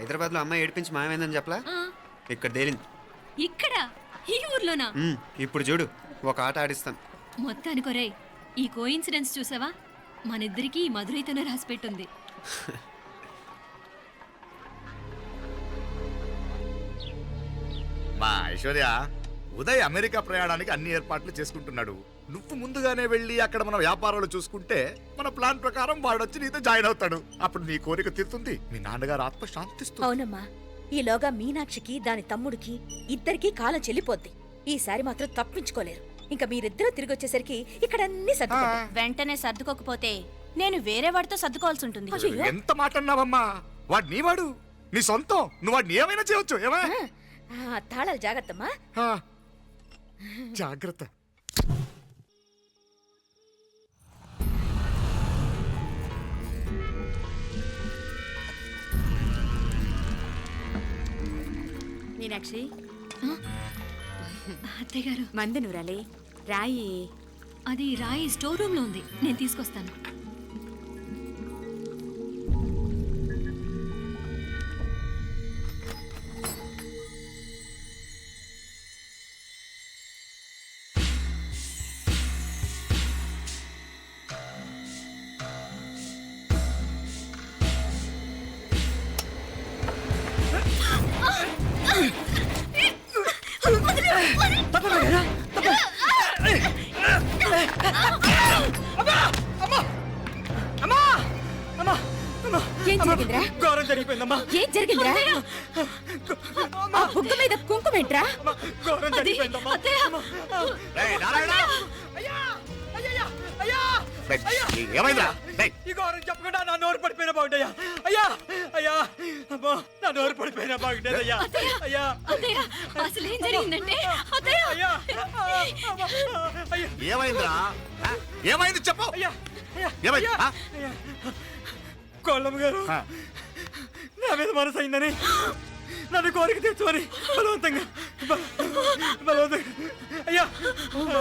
హైదరాబాద్లో అమ్మాయి ఏడిపించి మాయమైందని చెప్పలా? ఆ, ఇక్కడ తేలింది. ఇక్కడ? ఈ ఊర్లోనా? ఉమ్, ఇప్పుడు చూడు ఒక ఆట ఆడిస్తాను మొత్తానికి ఒరేయ్ ఈ కోయిన్సిడెన్స్ చూసావా? మనిద్దరికి ఈ మధురైతోనే రాసి పెట్టుంది. మా ఐశ్వర్య ఉదయ్ అమెరికా ప్రయాణానికి అన్ని ఏర్పాట్లు చేసుకుంటున్నాడు. నువ్వు ముందుగానే వెళ్ళి అక్కడ మన వ్యాపారాలు చూసుకుంటే మన ప్లాన్ ప్రకారం వాడు వచ్చి నీతో జాయిన్ అవుతాడు. అప్పుడు నీ కోరిక తీరుతుంది. మీ నాన్నగారు ఆత్మ శాంతిస్తుంది అవునమ్మా. ఈలోగా మీనాక్షికి దాని తమ్ముడికి ఇద్దరికీ కాలం చెల్లిపోద్ది. ఈసారి మాత్రం తప్పించుకోలేరు. ఇంకా మీరిద్దరూ తిరిగి వచ్చేసరికి ఇక్కడ అన్ని వెంటనే సర్దుకోకపోతే నేను వేరే వాడితో సర్దుకోవాల్సి ఉంటుంది. ఎంత మాట అన్నావమ్మా? వాడు నీ వాడు నీ సొంతం. నువ్వు వాడిని ఏమైనా చేయొచ్చు ఏమా? ఆ, తాళాలు జాగ్రత్తమ్మా. ఆ, జాగ్రత్త. మీనాక్షి? అత్తయ్య గారు. మందు నూరాలి రాయి. అది రాయి స్టోర్ రూమ్లో ఉంది. నేను తీసుకొస్తాను. జరిగిపోయిందమ్మా. ఏం జరిగిందిరా? ఆ బుగ్గ మీద కుంకుమేంట్రా ఘోరం జరిగిపోయిందమ్మా. రేయ్, నారాయణ! రేయ్, ఏమైందా రేయ్, ఈ ఘోరం చెప్పకుండా నా నోరు పడిపోయిన బాగుంటాయా అయ్యా! అయ్యా! అమ్మో నా నోరు పడిపోయిన బాగుండేది అయ్యా అయ్యా! అత్తయ్య! అసలు ఏం జరిగిందంటే అత్తయ్య! అయ్యా! అమ్మా, అయ్యా! ఏమైందిరా? ఆ? ఏమైంది చెప్పు. అయ్యా! అయ్యా! ఏమైంది? ఆ? అయ్యా! కోళ్ళమ్మ గారు. ఆ. నా మీద మనసు అయిందని నన్ను కోరిక తెచ్చుకొని బలవంతంగా బల- బలవంతంగా అయ్యా అయ్యా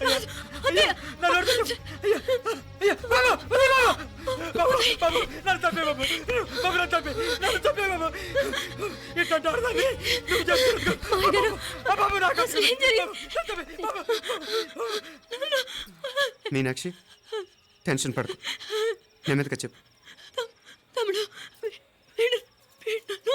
అయ్యా అయ్యా నా తెచ్చు. అయ్యా అయ్యా బాబు బాబు బాబు బాబు నన్ను చంపే బాబు బాబు నన్ను చంపే నన్ను చంపే బాబు ఇట్లాంటి ఆడదాన్ని నువ్వు చెప్తున్నావు బాబు నాకు అసలు ఏం జరిగింది? నన్ను చంపే, బాబు మీనాక్షి టెన్షన్ పడకు నెమ్మదిగా చెప్పు తమ్ముడు వీడు వీడు నన్ను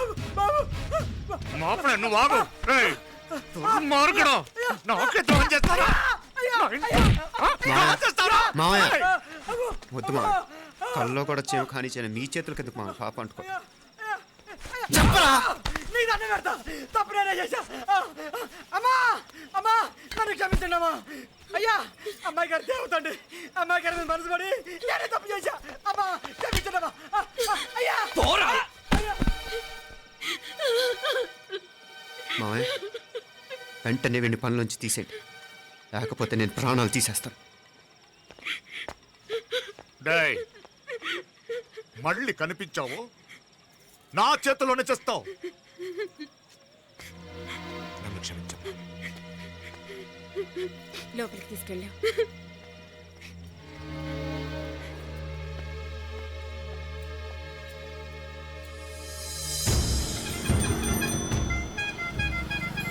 మాపడే నువ్వు ఆగు రేయ్, దుర్మార్గుడు. నాకే ద్రోహం చేస్తారా? నా? మావయ్య. వద్దు కల్లో కూడా చేవు కానిచ్చిన మీ చేతులు కిందకు మా పాప అంటుకో. నీ దండ పెడతా తప్పు నేనే చేశా. ఆ, ఆ, అమ్మా అమ్మా నన్ను క్షమించండి అమ్మా అయ్యా అమ్మాయి గారు దేవతండి అమ్మాయి గారి మీద మనసు పడి నేనే తప్పు చేశా. అమ్మా క్షమించండి అమ్మా ఆ, ఆ, అయ్యా. మావయ్య వెంటనే వెండి పనులోంచి తీసేయండి. లేకపోతే నేను ప్రాణాలు తీసేస్తాను. డేయ్ మళ్ళీ కనిపించావు? నా చేతిలోనే చేస్తావు? నన్ను క్షమించమ్మా. లోపలికి తీసుకెళ్ళాం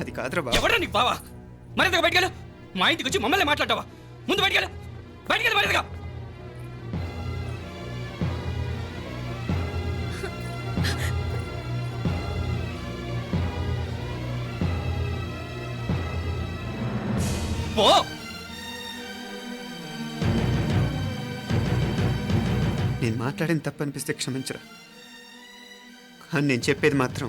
అది కాదురా బాబు. ఎవడా నీకు బావా? మరింతగా బయటకెళ్ళు మా ఇంటికి వచ్చి మమ్మల్ని మాట్లాడతావా? ముందు బయటకెళ్ళు బయటకెళ్ళు మరింతగా పో. నేను మాట్లాడిన తప్పు అనిపిస్తే క్షమించరా. కానీ నేను చెప్పేది మాత్రం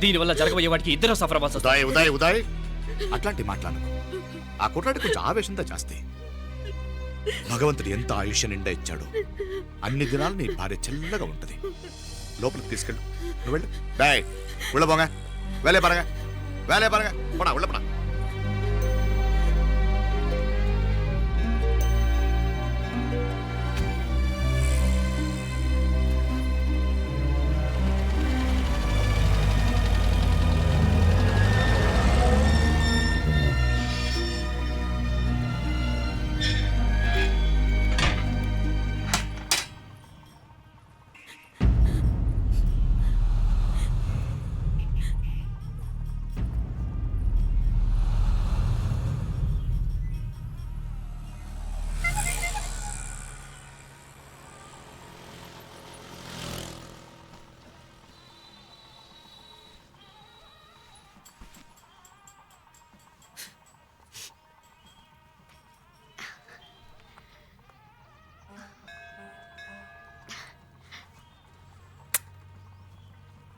దీనివల్ల జరగబోయే వాటికి ఇద్దరు సఫర్ అవ్వాల్సి ఉదాయ్ ఉదయ్ అట్లాంటి మాట్లాడకు. ఆ కుట్రాడి కొంచెం ఆవేశంతో జాస్తి భగవంతుడు ఎంత ఆయుష్య నిండా ఇచ్చాడు. అన్ని దినాలు నీ భార్య చల్లగా ఉంటది. లోపలికి తీసుకెళ్ళు. నువ్వు వెళ్ళు. బాయ్ ఉళ్ళబోగా వేలే పరగా. వేలే పరగా. పడా ఉళ్ళపడా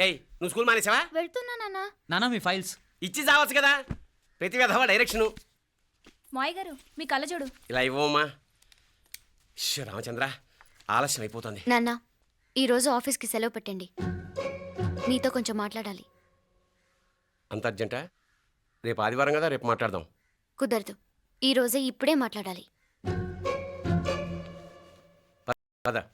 ఏయ్ నువ్వు స్కూల్ మానేసావా? వెళ్తున్నా నాన్న. నానా మీ ఫైల్స్. ఇచ్చి చావచ్చు కదా. ప్రతి విధవా డైరెక్షను. మాయ్ గారు మీ కళ్ళజోడు ఇలా ఇవ్వమ్మా. ఇష్యూ రామచంద్ర ఆలస్యం అయిపోతుంది. నాన్న ఈరోజు ఆఫీస్కి సెలవు పెట్టండి. నీతో కొంచెం మాట్లాడాలి. అంత అర్జెంటా? రేపు ఆదివారం కదా రేపు మాట్లాడదాం. కుదరదు. ఈ రోజే ఇప్పుడే మాట్లాడాలి. పద.